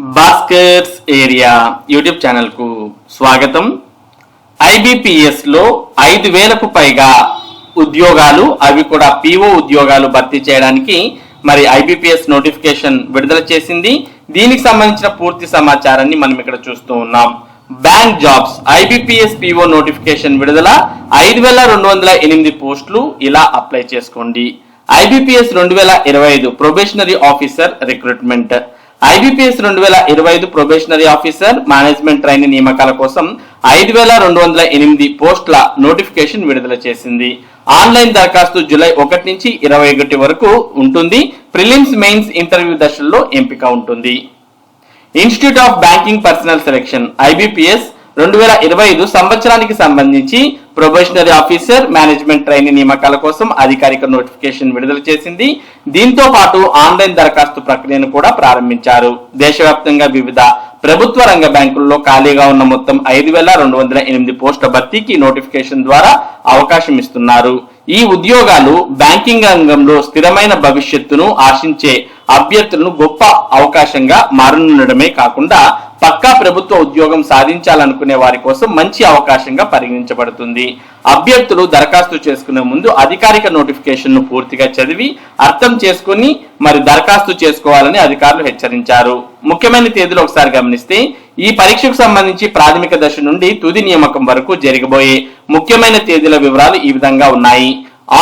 Baskets area YouTube ఛానల్కు స్వాగతం ఐబిపిఎస్లో ఐదు వేలకు పైగా ఉద్యోగాలు అవి కూడా పిఓ ఉద్యోగాలు భర్తీ చేయడానికి మరి ఐబిపిఎస్ నోటిఫికేషన్ విడుదల చేసింది. దీనికి సంబంధించిన పూర్తి సమాచారాన్ని మనం ఇక్కడ చూస్తూ ఉన్నాం. Bank jobs IBPS PO notification విడుదల ఐదు వేల రెండు వందల ఎనిమిది పోస్టులు ఇలా అప్లై చేసుకోండి. ఐబిపిఎస్ రెండు వేల ఇరవై ఐదు ప్రొబేషనరీ ఆఫీసర్ రిక్రూట్మెంట్ ఐబిపిఎస్ రెండు వేల ఇరవై ఐదు ప్రొబేషనరీ ఆఫీసర్ మేనేజ్మెంట్ ట్రైనీ నియామకాల కోసం ఐదు వేల రెండు వందల ఎనిమిది పోస్టుల నోటిఫికేషన్ విడుదల చేసింది. ఆన్లైన్ దరఖాస్తు జూలై ఒకటి నుంచి ఇరవై ఒకటి వరకు ఉంటుంది. ప్రిలిమ్స్ మెయిన్స్ ఇంటర్వ్యూ దశల్లో ఎంపిక ఉంటుంది. Institute of banking personnel selection IBPS రెండు వేల ఇరవై ఐదు సంవత్సరానికి సంబంధించి ప్రొబేషనరీ ఆఫీసర్ మేనేజ్మెంట్ ట్రైనింగ్ నియామకాల కోసం అధికారిక నోటిఫికేషన్ విడుదల చేసింది. దీంతో పాటు ఆన్లైన్ దరఖాస్తు ప్రక్రియను కూడా ప్రారంభించారు. దేశవ్యాప్తంగా వివిధ ప్రభుత్వ రంగ బ్యాంకుల్లో ఖాళీగా ఉన్న మొత్తం ఐదు వేల రెండు వందల ఎనిమిది పోస్టుల భర్తీకి నోటిఫికేషన్ ద్వారా అవకాశం ఇస్తున్నారు. ఈ ఉద్యోగాలు బ్యాంకింగ్ రంగంలో స్థిరమైన భవిష్యత్తును ఆశించే అభ్యర్థులను గొప్ప అవకాశంగా మారనుండడమే కాకుండా పక్కా ప్రభుత్వ ఉద్యోగం సాధించాలనుకునే వారి కోసం మంచి అవకాశంగా పరిగణించబడుతుంది. అభ్యర్థులు దరఖాస్తు చేసుకునే ముందు అధికారిక నోటిఫికేషన్ను పూర్తిగా చదివి అర్థం చేసుకుని మరి దరఖాస్తు చేసుకోవాలని అధికారులు హెచ్చరించారు. ముఖ్యమైన తేదీలు ఒకసారి గమనిస్తే ఈ పరీక్షకు సంబంధించి ప్రాథమిక దశ నుండి తుది నియామకం వరకు జరగబోయే ముఖ్యమైన తేదీల వివరాలు ఈ విధంగా ఉన్నాయి.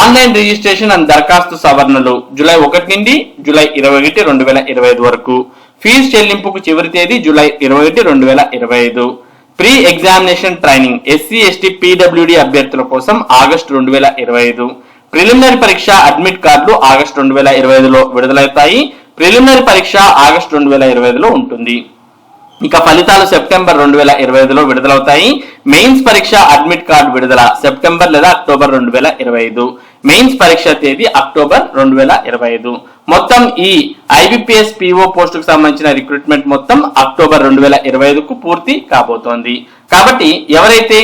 ఆన్లైన్ రిజిస్ట్రేషన్ అండ్ దరఖాస్తు సవరణలు జూలై ఒకటి నుండి జూలై ఇరవై ఒకటి రెండు వేల ఇరవై ఐదు వరకు. ఫీజు చెల్లింపుకు చివరి తేదీ జూలై ఇరవై ఒకటి రెండు వేల ఇరవై ఐదు. Pre examination training SC ST PWD అభ్యర్థుల కోసం ఆగస్టు రెండు వేల ఇరవై ఐదు. ప్రిలిమినరీ పరీక్ష అడ్మిట్ కార్డులు ఆగస్టు రెండు వేల ఇరవై ఐదులో విడుదలవుతాయి. ప్రిలిమినరీ పరీక్ష ఆగస్టు రెండు వేల ఇరవై ఐదులో ఉంటుంది. ఇక ఫలితాలు సెప్టెంబర్ రెండు వేల ఇరవై ఐదులో విడుదలవుతాయి. మెయిన్స్ పరీక్ష అడ్మిట్ కార్డు విడుదల సెప్టెంబర్ లేదా అక్టోబర్ రెండు వేల ఇరవై ఐదు. మెయిన్స్ పరీక్ష తేదీ అక్టోబర్ రెండు వేల ఇరవై ఐదు. మొత్తం ఈ ఐబిపిఎస్ పిఓ పోస్టుకు సంబంధించిన రిక్రూట్మెంట్ మొత్తం అక్టోబర్ రెండు వేల ఇరవై ఐదుకు పూర్తి కాబోతోంది. కాబట్టి ఎవరైతే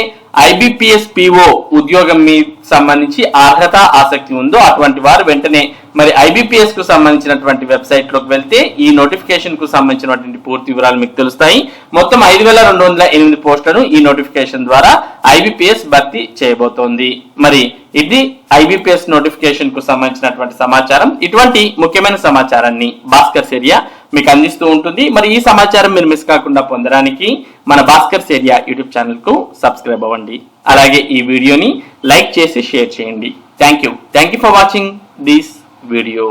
ఐబిపిఎస్ పిఓ ఉద్యోగం మీ సంబంధించి అర్హత ఆసక్తి ఉందో అటువంటి వారు వెంటనే మరి ఐబిపిఎస్కు సంబంధించినటువంటి వెబ్సైట్లోకి వెళ్తే ఈ నోటిఫికేషన్కు సంబంధించినటువంటి పూర్తి వివరాలు మీకు తెలుస్తాయి. మొత్తం ఐదు వేల రెండు వందల ఎనిమిది పోస్టులను ఈ నోటిఫికేషన్ ద్వారా ఐబిపిఎస్ భర్తీ చేయబోతోంది. మరి ఇది ఐబిపిఎస్ నోటిఫికేషన్కు సంబంధించినటువంటి సమాచారం. ఇటువంటి ముఖ్యమైన సమాచారాన్ని భాస్కర్ సిరియా మీకు అందిస్తూ ఉంటుంది. మరి ఈ సమాచారం మీరు మిస్ కాకుండా పొందడానికి మన భాస్కర్ ఏరియా యూట్యూబ్ ఛానల్కు సబ్స్క్రైబ్ అవ్వండి. అలాగే ఈ వీడియోని లైక్ చేసి షేర్ చేయండి. Thank you thank you for watching this video